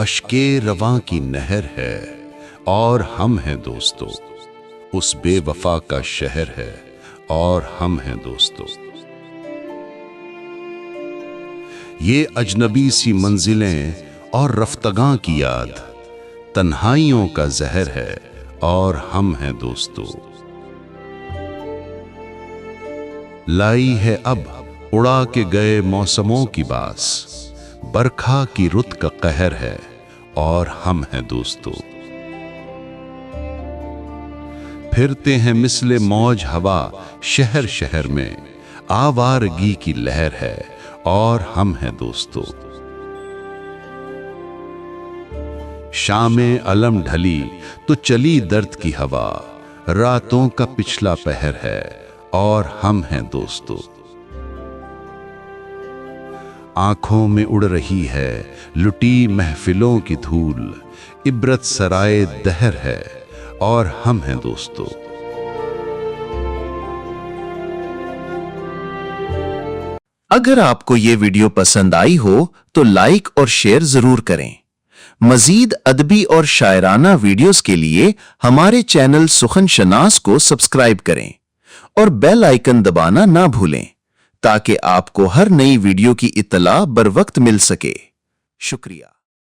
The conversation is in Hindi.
अशके रवा की नहर है, और हम हैं दोस्तों। उस बेवफा का शहर है, और हम हैं दोस्तों। ये अजनबी सी मंजिलें और रफ्तगा की याद, तन्हाइयों का जहर है, और हम हैं दोस्तों। लाई है अब उड़ा के गए मौसमों की बास, बरखा की रुत का कहर है। और हम हैं दोस्तों। फिरते हैं मिसले मौज हवा शहर शहर में। आवारगी की लहर है और हम हैं दोस्तों। शामें अलम ढली तो चली दर्द की हवा। रातों का पिछला पहर है और हम हैं दोस्तों। आँखों में उड़ रही है, लुटी महफिलों की धूल। इब्रत सराय दहर है, और हम हैं दोस्तों। अगर आपको ये वीडियो पसंद आई हो तो लाइक और शेयर ज़रूर करें। मजीद अदबी और शायराना वीडियोस के लिए हमारे चैनल सुखन शनास को सब्सक्राइब करें और बेल आइकन दबाना ना भूलें। ताकि आपको हर नई वीडियो की इतला बर वक्त मिल सके। शुक्रिया।